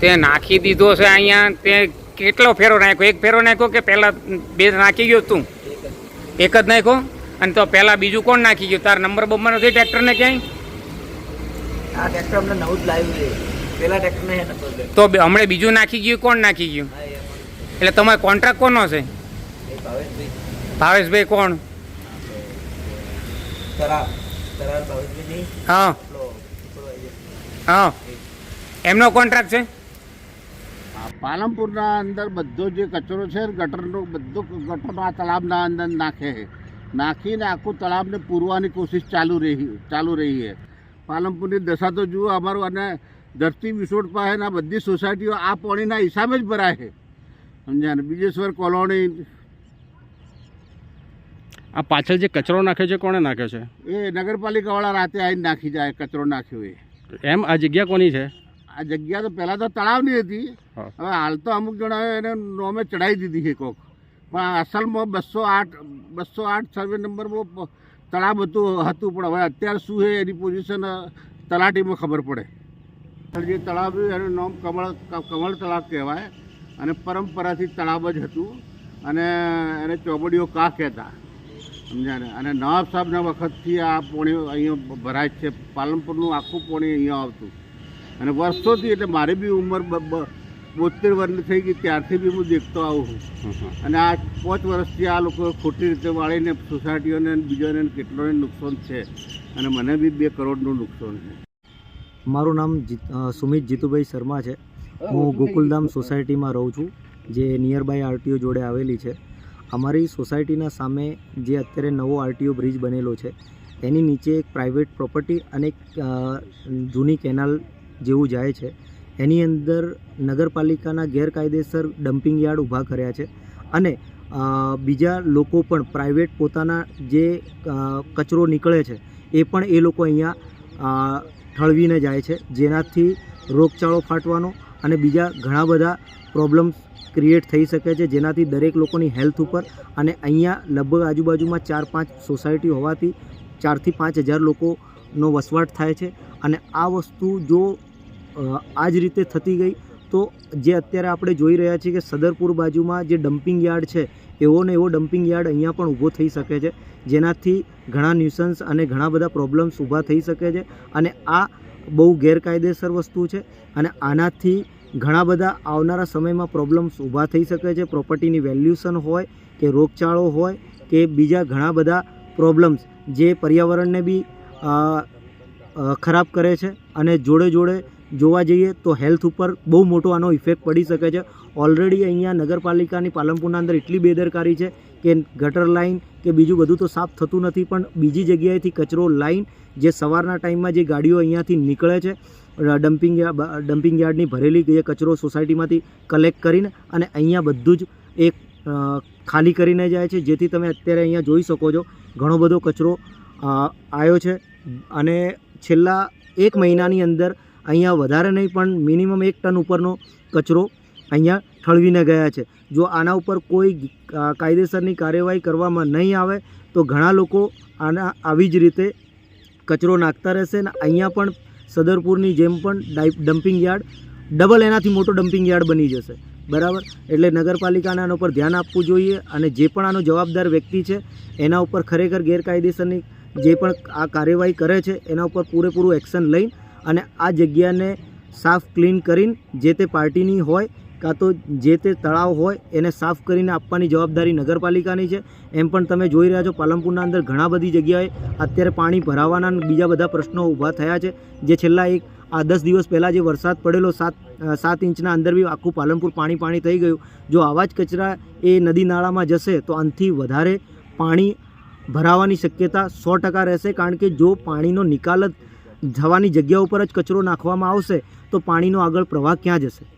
તે નાખી દીધો છે અહીંયા. તે કેટલો ફેરો નાખ્યો? એક ફેરો નાખ્યો કે પહેલાં બે નાખી ગયો તું? એક જ નાખ્યો? અને તો પહેલાં બીજું કોણ નાખી ગયું? તાર નંબર બમ્બર નથી ટ્રેક્ટરને ક્યાંય? આ ટ્રેક્ટર અમને નવું જ લાવ્યું છે. પહેલાં ટ્રેક્ટરને નતો તો હમણાં બીજું નાખી ગયું કોણ નાખી ગયું? એટલે તમારો કોન્ટ્રાક્ટ કોનો છે? ભાવેશભાઈ. કોણ? હા. હા. એમનો કોન્ટ્રાક્ટ છે? પાલનપુરના અંદર બધો જે કચરો છે ગટરનો બધો ગટરનો આ તળાવના અંદર નાખે છે. નાખીને આખું તળાવને પૂરવાની કોશિશ ચાલુ રહી ચાલુ રહી છે. પાલનપુરની દશા તો જુઓ અમારું અને ધરતી વિસોડ પાસેના બધી સોસાયટીઓ આ પાણીના હિસાબે જ ભરાય છે. સમજ્યા ને? બીજેશ્વર કોલોની. આ પાછળ જે કચરો નાખે છે કોણે નાખ્યો છે? એ નગરપાલિકાવાળા રાતે આવીને નાખી જાય કચરો નાખ્યો એ. એમ આ જગ્યા કોની છે? આ જગ્યા તો પહેલાં તો તળાવની હતી. હવે હાલ તો અમુક જણાએ એને નોમે ચડાવી દીધી છે કોક. પણ અસલમાં બસો આઠ બસો આઠ સર્વે નંબરમાં તળાવ હતું હતું પણ હવે અત્યારે શું છે એની પોઝિશન તલાટીમાં ખબર પડે. જે તળાવ એનું નામ કમળ કમળ તળાવ કહેવાય. અને પરંપરાથી તળાવ જ હતું. અને એને ચોબડીઓ કા કહેતા. સમજાને ને? અને નવાબ સાહેબના વખતથી આ પોણી અહીંયા ભરાય છે. પાલનપુરનું આખું પોણી અહીંયા આવતું. અને વર્ષોથી એટલે મારી બી ઉંમર બોતેર વર્ષની થઈ ગઈ ત્યારથી બી હું દેખતો આવું છું. અને આ પાંચ વર્ષથી આ લોકો ખોટી રીતે વાળીને સોસાયટીઓને બીજાને કેટલોને નુકસાન છે. અને મને બી બે કરોડનું નુકસાન છે. મારું નામ સુમિત જીતુભાઈ શર્મા છે. હું ગોકુલધામ સોસાયટીમાં રહું છું જે નિયર બાય આરટીઓ જોડે આવેલી છે. અમારી સોસાયટીના સામે જે અત્યારે નવો આરટીઓ બ્રિજ બનેલો છે એની નીચે એક પ્રાઇવેટ પ્રોપર્ટી અને એક જૂની કેનાલ જેવું જાય છે. એની અંદર નગરપાલિકાના ગેરકાયદેસર ડમ્પિંગ યાર્ડ ઊભા કર્યા છે અને બીજા લોકો પણ પ્રાઇવેટ પોતાના જે કચરો નીકળે છે એ પણ એ લોકો અહીંયા ઠળવીને જાય છે. જેનાથી રોગચાળો ફાટવાનો અને બીજા ઘણા બધા પ્રોબ્લેમ્સ ક્રિએટ થઈ શકે છે. જેનાથી દરેક લોકોની હેલ્થ ઉપર અને અહીંયા લગભગ આજુબાજુમાં ચાર પાંચ સોસાયટી હોવાથી ચારથી પાંચ હજાર લોકોનો વસવાટ થાય છે. અને આ વસ્તુ જો આ જ રીતે થતી ગઈ. તો જે અત્યારે આપણે જોઈ રહ્યા છીએ કે સદરપુર બાજુમાં જે ડમ્પિંગ યાર્ડ છે, એવો ને એવો ડમ્પિંગ યાર્ડ અહીંયા પણ ઊભો થઈ શકે છે. જેનાથી ઘણા ન્યુસન્સ અને ઘણા બધા પ્રોબ્લેમ્સ ઊભા થઈ શકે છે અને આ બહુ ગેરકાયદેસર વસ્તુ છે અને આનાથી ઘણા બધા આવનારા સમયમાં પ્રોબ્લેમ્સ ઊભા થઈ શકે છે. પ્રોપર્ટીની વેલ્યુશન હોય કે રોગચાળો હોય કે બીજા ઘણા બધા પ્રોબ્લેમ્સ જે પર્યાવરણને બી ખરાબ કરે છે અને જોડે જોડે જોવા જઈએ તો હેલ્થ ઉપર બહુ મોટો આનો ઇફેક્ટ પડી શકે છે. ઓલરેડી અહીંયા નગરપાલિકાની પાલનપુરના અંદર એટલી બેદરકારી છે કે ગટર લાઇન કે બીજું બધું તો સાફ થતું નથી, પણ બીજી જગ્યાએથી કચરો લાઈન જે સવારના ટાઈમમાં જે ગાડીઓ અહીંયાથી નીકળે છે ડમ્પિંગ ડમ્પિંગ યાર્ડની ભરેલી જે કચરો સોસાયટીમાંથી કલેક્ટ કરીને અને અહીંયા બધું જ એક ખાલી કરીને જાય છે, જેથી તમે અત્યારે અહીંયા જોઈ શકો છો. ઘણો બધો કચરો આવ્યો છે. અને છેલ્લા એક મહિનાની અંદર અહીંયા વધારે નહીં, પણ મિનિમમ એક ટન ઉપરનો કચરો અહીંયા ઠળવીને ગયા છે. જો આના ઉપર કોઈ કાયદેસરની કાર્યવાહી કરવામાં નહીં આવે, તો ઘણા લોકો આના, આવી જ રીતે કચરો નાખતા રહેશે અને અહીંયા પણ સદરપુરની જેમ પણ ડમ્પિંગ યાર્ડ, ડબલ એનાથી મોટો ડમ્પિંગ યાર્ડ બની જશે. બરાબર? એટલે નગરપાલિકાને આના ઉપર ધ્યાન આપવું જોઈએ અને જે પણ આનો જવાબદાર વ્યક્તિ છે, એના ઉપર ખરેખર ગેરકાયદેસરની જે પણ આ કાર્યવાહી કરે છે, એના ઉપર પૂરેપૂરું એક્શન લઈ અને આ જગ્યાને સાફ ક્લીન કરીને જે તે પાર્ટીની હોય કાં તો જે તે તળાવ હોય એને સાફ કરીને આપવાની જવાબદારી નગરપાલિકાની છે. એમ પણ તમે જોઈ રહ્યા છો, પાલનપુરના અંદર ઘણા બધી જગ્યાએ અત્યારે પાણી ભરાવાના બીજા બધા પ્રશ્નો ઊભા થયા છે. જે છેલ્લા એક, આ દસ દિવસ પહેલાં જે વરસાદ પડેલો, સાત સાત ઇંચના અંદર બી આખું પાલનપુર પાણી પાણી થઈ ગયું. જો આવા જ કચરા એ નદી નાળામાં જશે, તો અંતથી વધારે પાણી ભરાવાની શક્યતા સો ટકા રહેશે. કારણ કે જો પાણીનો નિકાલ જ થવાની જગ્યા ઉપર જ કચરો નાખવામાં આવશે તો પાણીનો આગળ પ્રવાહ ક્યાં જશે?